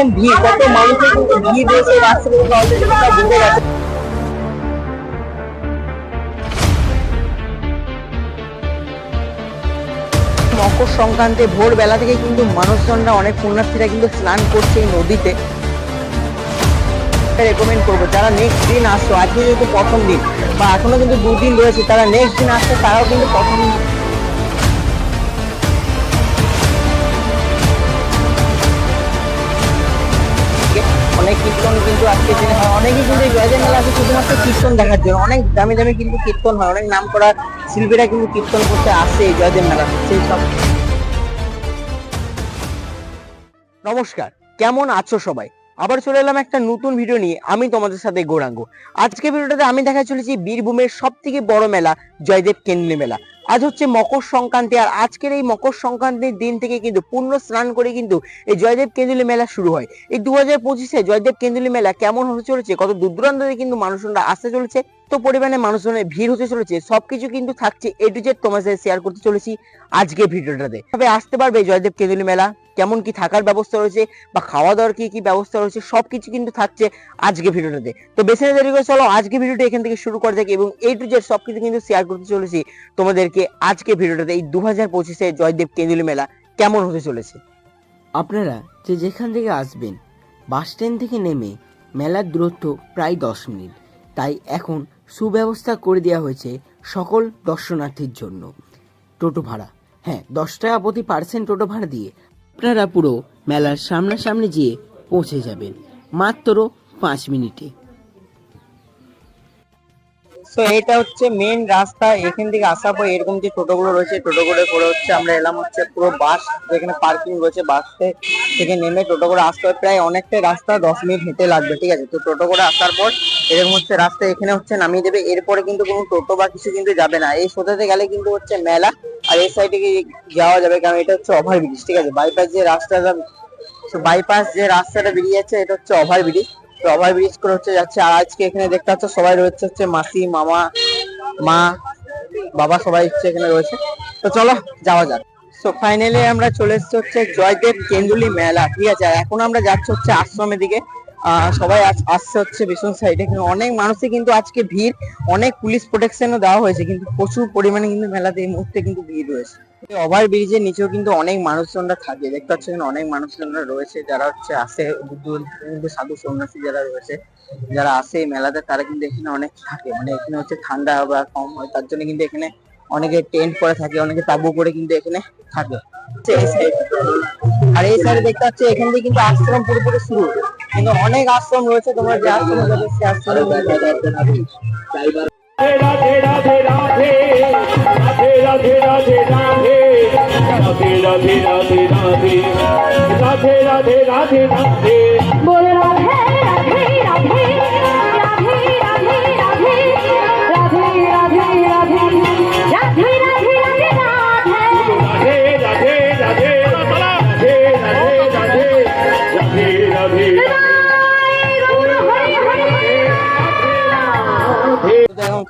রকম ভিড় কত মানুষের কিন্তু ভিড় রয়েছে গেছো। মকর সংক্রান্তি ভোরবেলা থেকে কিন্তু মানুষজনরা অনেক পুণ্যার্থীরা কিন্তু স্নান করছে এই নদীতে। রেকমেন্ড করব যারা নেক্সট দিন আসছো আজকে যেহেতু প্রথম দিন বা এখনও কিন্তু দুদিন রয়েছে তারা নেক্সট দিন আসছে তারাও কিন্তু প্রথম অনেক কীর্তন কিন্তু আজকে দিনে হয়। অনেকেই কিন্তু এই জয়দেব মেলা আসে শুধুমাত্র কীর্তন দেখার জন্য। অনেক দামি দামি কিন্তু কীর্তন হয়। অনেক নাম করা শিল্পীরা কিন্তু কীর্তন করতে আসে এই জয়দেব মেলা সেই সব নমস্কার। কেমন আছো সবাই? আবার চলে এলাম একটা নতুন ভিডিও নিয়ে। আমি তোমাদের সাথে গৌরাঙ্গ। আজকে ভিডিওটাতে আমি দেখা চলেছি বীরভূমের সব থেকে বড় মেলা, জয়দেব কেন্দ্রী মেলা। আজ হচ্ছে মকর সংক্রান্তি, আর আজকের এই মকর সংক্রান্তির দিন থেকে কিন্তু পূর্ণ স্নান করে কিন্তু এই জয়দেব কেন্দ্রী মেলা শুরু হয়। এই দু হাজার পঁচিশে জয়দেব কেন্দ্রী মেলা কেমন হতে চলেছে, কত দূর দূরান্ত থেকে কিন্তু মানুষজনরা আসতে চলেছে, তো পরিমাণে মানুষজনের ভিড় হতে চলেছে, সবকিছু কিন্তু থাকছে এ টু জেড তোমার সাথে শেয়ার করতে চলেছি আজকে ভিডিওটাতে তবে আসতে পারবে জয়দেব কেন্দ্রী মেলা। কেমন কি থাকার ব্যবস্থা রয়েছে বা খাওয়া দাওয়ার কি কি ব্যবস্থা রয়েছে, সবকিছু কিন্তু থাকছে আজকে ভিডিওটাতে তো বেশি না দেরি করে চলো, আজকে ভিডিওটা এখান থেকে শুরু করা যাক এবং এই টু জেড সবকিছু কিন্তু শেয়ার করতে চলেছি তোমাদেরকে আজকে ভিডিওটাতে। এই দু হাজার পঁচিশে জয়দেব কেন্দ্রী মেলা কেমন হতে চলেছে? আপনারা যে যেখান থেকে আসবেন, বাস স্ট্যান্ড থেকে নেমে মেলার দূরত্ব প্রায় দশ মিনিট। তাই এখন সুব্যবস্থা করে দেওয়া হয়েছে সকল দর্শনার্থীর জন্য। টোটো ভাড়া হ্যাঁ দশ টাকা প্রতি পার্সেন্ট টোটো ভাড়া দিয়ে আপনারা পুরো মেলার সামনাসামনি যেয়ে পৌঁছে যাবেন। মাত্র পাঁচ মিনিটে। তো এটা হচ্ছে মেন রাস্তা। এখান থেকে আসার পর এরকম যে টোটোগুলো রয়েছে, টোটোগুলো করে হচ্ছে আমরা এলাম হচ্ছে পুরো বাস, যেখানে পার্কিং রয়েছে বাস থেকে নেমে টোটো করে আসতে হয়। প্রায় অনেকটাই রাস্তা, দশ মিনিট হেঁটে লাগবে, ঠিক আছে? তো টোটো করে আসার পর এরকম হচ্ছে রাস্তা এখানে হচ্ছে নামিয়ে দেবে। এরপরে কিন্তু কোনো টোটো বা কিছু কিন্তু যাবে না। এই সোজাতে গেলে কিন্তু হচ্ছে মেলা আর এই সাইডে যাওয়া যাবে, কারণ এটা হচ্ছে ওভার ব্রিজ ঠিক আছে? বাইপাস যে রাস্তাটা বাইপাস যে রাস্তাটা বেরিয়ে যাচ্ছে, এটা হচ্ছে ওভার ব্রিজ তো ওভার ব্রিজ করে হচ্ছে যাচ্ছে, আর আজকে এখানে দেখতে পাচ্ছ, সবাই রয়েছে হচ্ছে মাসি, মামা, মা, বাবা সবাই হচ্ছে এখানে রয়েছে। তো চলো, যাওয়া যাক। তো ফাইনালি আমরা চলে এসেছি হচ্ছে জয়দেব কেন্দুলি মেলা, ঠিক আছে? এখন আমরা যাচ্ছি হচ্ছে আশ্রমের দিকে। সবাই আস- আসছে হচ্ছে ভীষণ সাইডে কিন্তু অনেক মানুষই কিন্তু আজকে ভিড়, অনেক পুলিশ প্রোটেকশনও দেওয়া হয়েছে। কিন্তু প্রচুর পরিমাণে কিন্তু মেলাতে এই মুহূর্তে কিন্তু ভিড় রয়েছে। ওভার ব্রিজের নিচেও কিন্তু অনেক মানুষজনরা থাকে। দেখতে পাচ্ছ এখানে অনেক মানুষজনরা রয়েছে। যারা হচ্ছে আসে কিন্তু সাধু সন্ন্যাসী যারা রয়েছে, যারা আসে মেলাতে, তারা কিন্তু এখানে অনেক থাকে। মানে এখানে হচ্ছে ঠান্ডা বা কম হয়, তার জন্য কিন্তু এখানে অনেকে টেন্ট করে থাকে, অনেকে তাবু করে কিন্তু এখানে থাকে। আর এই সাইডে দেখতে পাচ্ছি এখান দিয়ে কিন্তু আশ্রম পুরোপুরি শুরু কিন্তু অনেক আশ্রম রয়েছে তোমার যে আশ্রমে যাবে সে আশ্রমে রাধে রাধে রাধে রাধে রাধে রাধে রাধে রাধে রাধে রাধে রাধে রাধে রাধে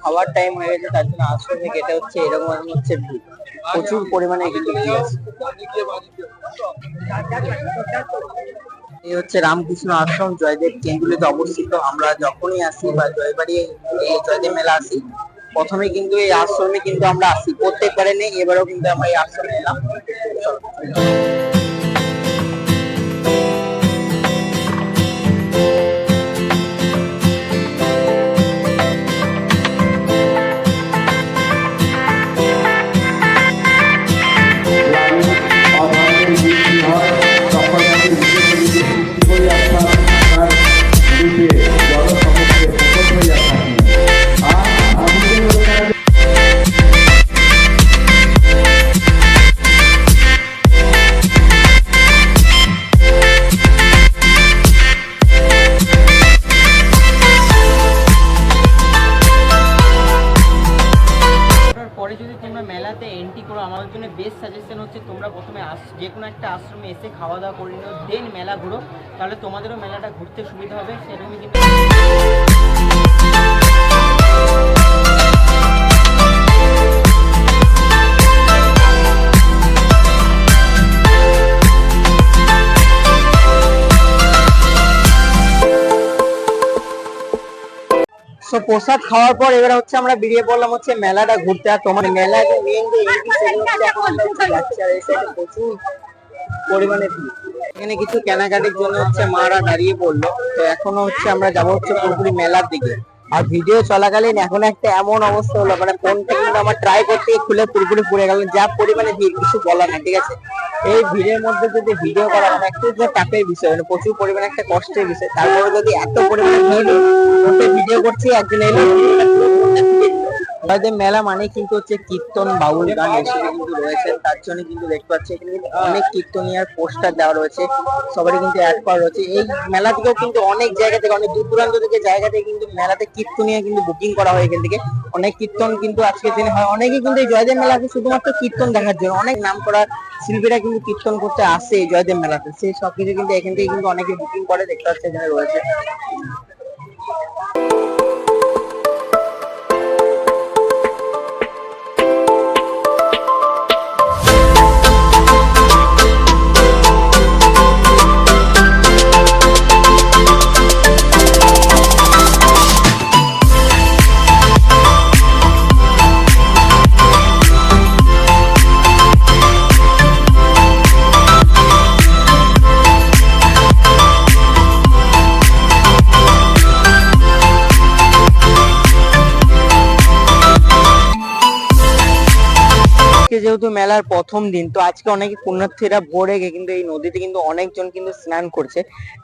খাবার টাইম হয়ে গেছে, তার জন্য আশ্রমে কেটে হচ্ছে, এরকম হচ্ছে ভিড়। প্রচুর পরিমাণে কিন্তু ভিড় এই হচ্ছে রামকৃষ্ণ আশ্রম, জয়দেব কেন্দ্রীতে অবস্থিত। আমরা যখনই আসি বা জয়বাড়ি, এই জয়দেব মেলা আসি, প্রথমে কিন্তু এই আশ্রমে কিন্তু আমরা আসি। প্রত্যেকবারে নেই, এবারেও কিন্তু আমরা এই আশ্রমে এলাম। এসে খাওয়া দাওয়া করে নিও, দেন মেলা ঘুরো। তাহলে তোমাদেরও মেলাটা ঘুরতে সুবিধা হবে, সেরকমই কিন্তু সো প্রসাদ খাওয়ার পর এবার হচ্ছে আমরা বেরিয়ে পড়লাম হচ্ছে মেলাটা ঘুরতে। আর তোমার মেলা যে মেন যে প্রচুর পরিমাণে। এখানে কিছু কেনাকাটির জন্য হচ্ছে মারা দাঁড়িয়ে পড়ল। তো এখনও হচ্ছে আমরা যাব হচ্ছে পুরোপুরি মেলার দিকে। আর ভিডিও চলাকালীন এখন একটা এমন অবস্থা হলো মানে ফোনটা কিন্তু আমার ট্রাই করতে খুলে পুরোপুরি পড়ে গেল। যা পরিমাণে ভিড়, কিছু বলার না ঠিক আছে? এই ভিড়ের মধ্যে যদি ভিডিও করা মানে একটু যে চাপের বিষয় মানে প্রচুর পরিমাণে একটা কষ্টের বিষয়। তারপরে যদি এত পরিমাণে ভিড় ভিডিও করছি একজন এলো আমাদের মেলা মানে কিন্তু হচ্ছে কীর্তন বাউল গান এসব কিন্তু রয়েছে। তার জন্য কিন্তু দেখতে পাচ্ছি এখানে কিন্তু অনেক কীর্তনিয়ার পোস্টার দেওয়া রয়েছে। সবারই কিন্তু অ্যাড করা রয়েছে। এই মেলা থেকেও কিন্তু অনেক জায়গা থেকে, অনেক দূর দূরান্ত থেকে জায়গা থেকে কিন্তু মেলাতে কীর্তনিয়া কিন্তু বুকিং করা হয় এখান থেকে। অনেক কীর্তন কিন্তু আজকের দিনে হয়। অনেকে কিন্তু এই জয়দেব মেলাকে শুধুমাত্র কীর্তন দেখার জন্য, অনেক নাম করা শিল্পীরা কিন্তু কীর্তন করতে আসে এই জয়দেব মেলাতে। সেই সব কিছু কিন্তু এখান থেকে কিন্তু অনেকে বুকিং করে, দেখতে পাচ্ছে এখানে রয়েছে। যেহেতু মেলার প্রথম দিন, তো আজকে অনেকে পুণ্যার্থীরা ভোরে গিয়ে কিন্তু এই নদীতে কিন্তু অনেকজন কিন্তু স্নান করছে।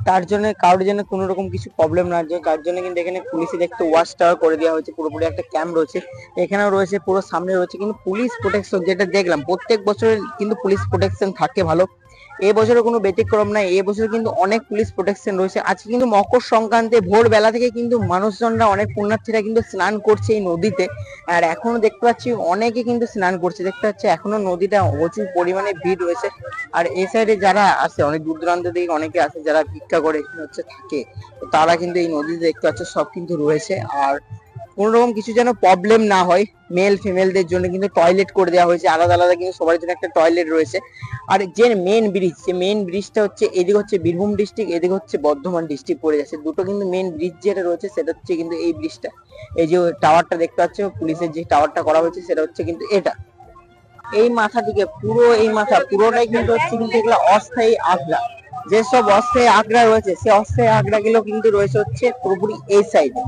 তার জন্য কারোর জন্য কোনো রকম কিছু প্রবলেম না হয় তার জন্য কিন্তু এখানে পুলিশের একটা ওয়াচ টাওয়ার করে দেওয়া হয়েছে, পুরোপুরি একটা ক্যাম্প রয়েছে। এখানেও রয়েছে, পুরো সামনে রয়েছে, কিন্তু পুলিশ প্রোটেকশন যেটা দেখলাম, প্রত্যেক বছরের কিন্তু পুলিশ প্রোটেকশন থাকে ভালো। এই বছরে কোনো ব্যতিক্রম নাই এই বছর কিন্তু অনেক পুলিশ প্রোটেকশন রয়েছে। আজকে কিন্তু মকর সংক্রান্তি ভোরবেলা থেকে কিন্তু মানুষজনরা, অনেক পুণ্যার্থীরা কিন্তু স্নান করছে এই নদীতে। আর এখনও দেখতে পাচ্ছি অনেকে কিন্তু স্নান করছে। দেখতে পাচ্ছি এখনও নদীটা প্রচুর পরিমাণে ভিড় রয়েছে। আর এই সাইডে যারা আসে অনেক দূর দূরান্ত থেকে অনেকে আসে যারা ভিক্ষা করে হচ্ছে থাকে তারা কিন্তু এই নদীতে দেখতে পাচ্ছে সব কিন্তু রয়েছে। আর কোনো রকম কিছু যেন প্রবলেম না হয় মেল ফিমেলদের জন্য কিন্তু টয়লেট করে দেওয়া হয়েছে। আলাদা আলাদা কিন্তু সবার জন্য একটা টয়লেট রয়েছে। আর যে মেন ব্রিজ যে মেন ব্রিজটা হচ্ছে, এদিকে হচ্ছে বীরভূম ডিস্ট্রিক্ট এদিকে হচ্ছে বর্ধমান ডিস্ট্রিক্ট পড়ে যাচ্ছে। দুটো কিন্তু মেন ব্রিজ যেটা রয়েছে, সেটা হচ্ছে কিন্তু এই ব্রিজটা এই যে টাওয়ারটা দেখতে পাচ্ছ, পুলিশের যে টাওয়ারটা করা হয়েছে, সেটা হচ্ছে কিন্তু এটা। এই মাথা থেকে পুরো এই মাথা, পুরোটাই কিন্তু হচ্ছে কিন্তু এগুলো অস্থায়ী আগ্রা। যেসব অস্থায়ী আগ্রা রয়েছে, সে অস্থায়ী আগ্রা গুলো কিন্তু রয়েছে হচ্ছে পুরোপুরি এই সাইডে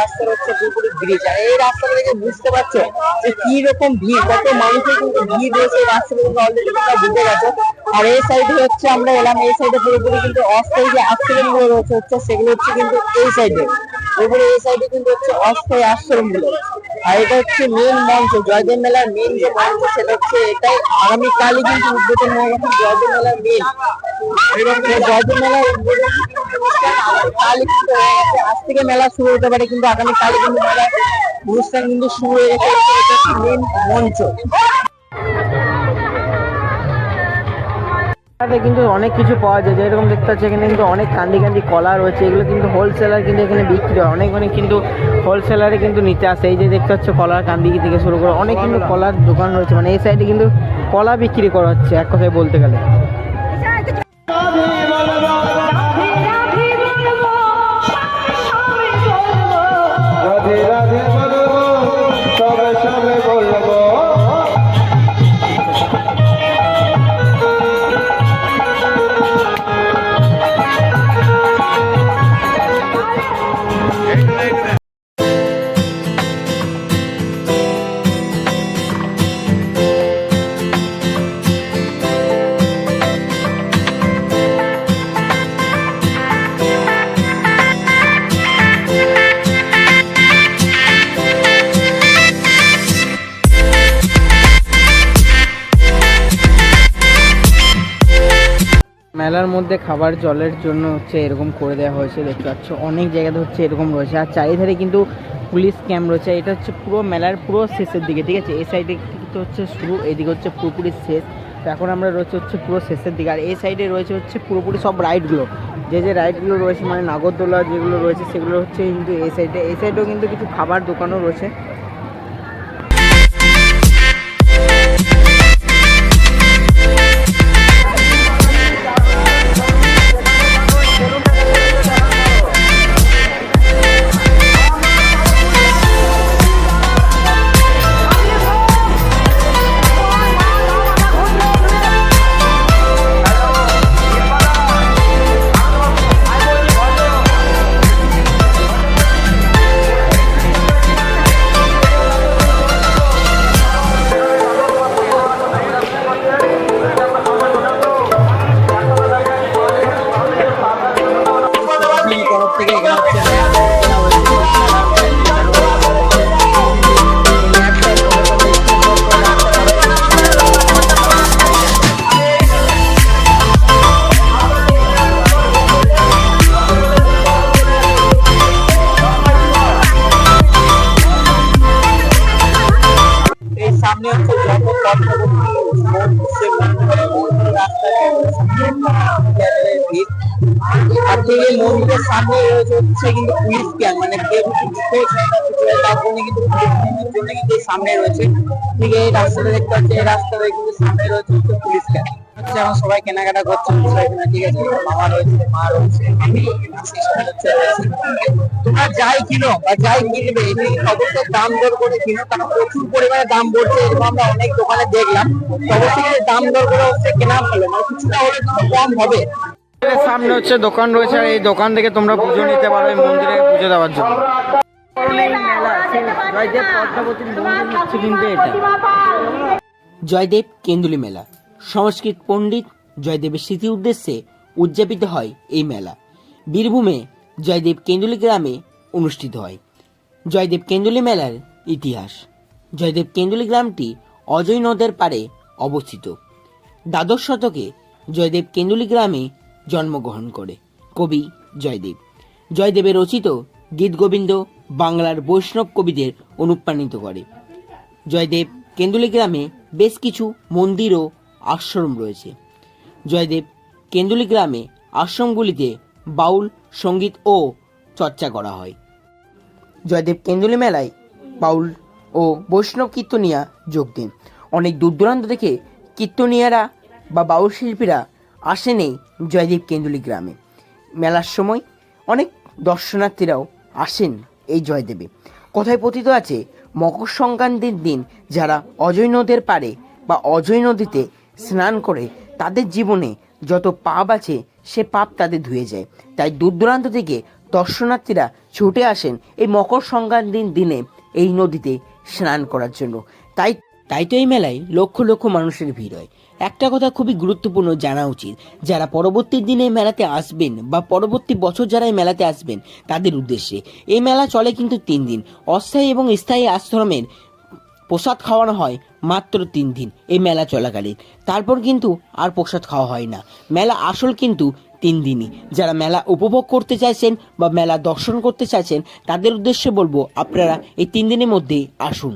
রাস্তা হচ্ছে পুরোপুরি ব্রিজ আর এই বুঝতে পারছ যে কি রকম ভিড়, কত মানুষের কিন্তু ভিড় রয়েছে কিন্তু আর এই সাইডে হচ্ছে আমরা এলাম, এই সাইডে পুরোপুরি কিন্তু অস্থায়ী যে আশ্রমগুলো রয়েছে হচ্ছে, সেগুলো হচ্ছে কিন্তু এই সাইডে পুরোপুরি এই সাইডে কিন্তু হচ্ছে অস্থায়ী আশ্রমগুলো আর এটা হচ্ছে মেন মঞ্চ, জয়দেব মেলার মেন যে মঞ্চ, সেটা হচ্ছে এটাই আগামীকালই কিন্তু উদ্বোধন হয়ে গেছে জয়দেব মেলার মেন জয়দেব মেলার কিন্তু হয়ে আজ থেকে মেলা শুরু হতে পারে কিন্তু আগামীকালই কিন্তু মেলার অনুষ্ঠান কিন্তু শুরু হয়ে গেছে। এটা হচ্ছে মেন মঞ্চ। মেলাতে কিন্তু অনেক কিছু পাওয়া যায়। যেরকম দেখতে পাচ্ছি, এখানে কিন্তু অনেক কান্দি কান্দি কলা রয়েছে। এগুলো কিন্তু হোলসেলার কিন্তু এখানে বিক্রি হয়। অনেক অনেক কিন্তু হোলসেলারে কিন্তু নিতে আসে। এই যে দেখতে পাচ্ছ, কলার কান্দি থেকে শুরু করে অনেক কিন্তু কলার দোকান রয়েছে। মানে এই সাইডে কিন্তু কলা বিক্রি করা হচ্ছে, এক কথায় বলতে গেলে। মধ্যে খাবার জলের জন্য হচ্ছে এরকম করে দেওয়া হয়েছে, দেখতে পাচ্ছ। অনেক জায়গাতে হচ্ছে এরকম রয়েছে। আর চারিধারে কিন্তু পুলিশ ক্যাম্প রয়েছে। এটা হচ্ছে পুরো মেলার পুরো শেষের দিকে, ঠিক আছে? এই সাইডে কিন্তু হচ্ছে শুরু, এদিকে হচ্ছে পুরোপুরি শেষ। তো এখন আমরা রয়েছে হচ্ছে পুরো শেষের দিকে। আর এই সাইডে রয়েছে হচ্ছে পুরোপুরি সব রাইডগুলো। যে যে রাইডগুলো রয়েছে মানে নাগরদোলা যেগুলো রয়েছে, সেগুলো হচ্ছে কিন্তু এই সাইডে। এই সাইডেও কিন্তু কিছু খাবার দোকানও রয়েছে। হচ্ছে ক্যাম্প মানে তার জন্য পুলিশ হচ্ছে ক্যাম্প হচ্ছে এখন সবাই কেনাকাটা করছে সবাই কেনা ঠিক আছে মামা রয়েছে মা রয়েছে আমি আছি, সবাই হচ্ছে রয়েছে। তোমরা যাই কিনো বা যাই কিনবে এটি অবশ্যই দাম দর করে কিনো কারণ প্রচুর পরিমাণে দাম পড়ছে এরকম আমরা অনেক দোকানে দেখলাম। অবশ্যই দাম দর করে অবশ্যই কেনা ভালো মানে কিছুটা হলে কম হবে। সামনে হচ্ছে দোকান রয়েছে, আর এই দোকান থেকে তোমরা পুজো নিতে পারো এই মন্দিরে পুজো দেওয়ার জন্য। জয়দেব কেন্দুলি মেলা। সংস্কৃত পণ্ডিত জয়দেবের স্মৃতি উদ্দেশ্যে উদযাপিত হয় এই মেলা। বীরভূমে জয়দেব কেন্দুলি গ্রামে অনুষ্ঠিত হয়। জয়দেব কেন্দুলি মেলার ইতিহাস। জয়দেব কেন্দুলি গ্রামটি অজয় নদের পাড়ে অবস্থিত। দ্বাদশ শতকে জয়দেব কেন্দুলি গ্রামে জন্মগ্রহণ করে। কবি জয়দেব। জয়দেবের রচিত গীত গোবিন্দ বাংলার বৈষ্ণব কবিদের অনুপ্রাণিত করে। জয়দেব কেন্দুলি গ্রামে বেশ কিছু মন্দির ও আশ্রম রয়েছে। জয়দেব কেন্দুলি গ্রামে আশ্রমগুলিতে বাউল, সংগীত ও চর্চা করা হয়। জয়দেব কেন্দুলি মেলায় বাউল ও বৈষ্ণব কীর্তনিয়া যোগ দেন। অনেক দূর দূরান্ত থেকে কীর্তনিয়ারা বা বাউল শিল্পীরা আসেন এই জয়দেব কেন্দুলি গ্রামে। মেলার সময় অনেক দর্শনার্থীরাও আসেন এই জয়দেবে। কথায় পতিত আছে, মকর সংক্রান্তির দিন যারা অজয় নদের পারে বা অজয় নদীতে স্নান করে, তাদের জীবনে যত পাপ আছে, সে পাপ তাদের ধুয়ে যায়। তাই দূর দূরান্ত থেকে দর্শনার্থীরা ছুটে আসেন এই মকর সংক্রান্তির দিনে এই নদীতে স্নান করার জন্য। তাই তাই তো এই মেলায় লক্ষ লক্ষ মানুষের ভিড় হয়। একটা কথা খুবই গুরুত্বপূর্ণ জানা উচিত। যারা পরবর্তী দিনে মেলাতে আসবেন বা পরবর্তী বছর যারা এই মেলাতে আসবেন, তাদের উদ্দেশ্যে এই মেলা চলে কিন্তু তিন দিন। অস্থায়ী এবং স্থায়ী আশ্রমের প্রসাদ খাওয়ানো হয় মাত্র তিন দিন এই মেলা চলাকালীন। তারপর কিন্তু আর প্রসাদ খাওয়া হয় না। মেলা আসল কিন্তু তিন দিনই। যারা মেলা উপভোগ করতে চাইছেন বা মেলা দর্শন করতে চাইছেন, তাদের উদ্দেশ্যে বলব আপনারা এই তিন দিনের মধ্যেই আসুন।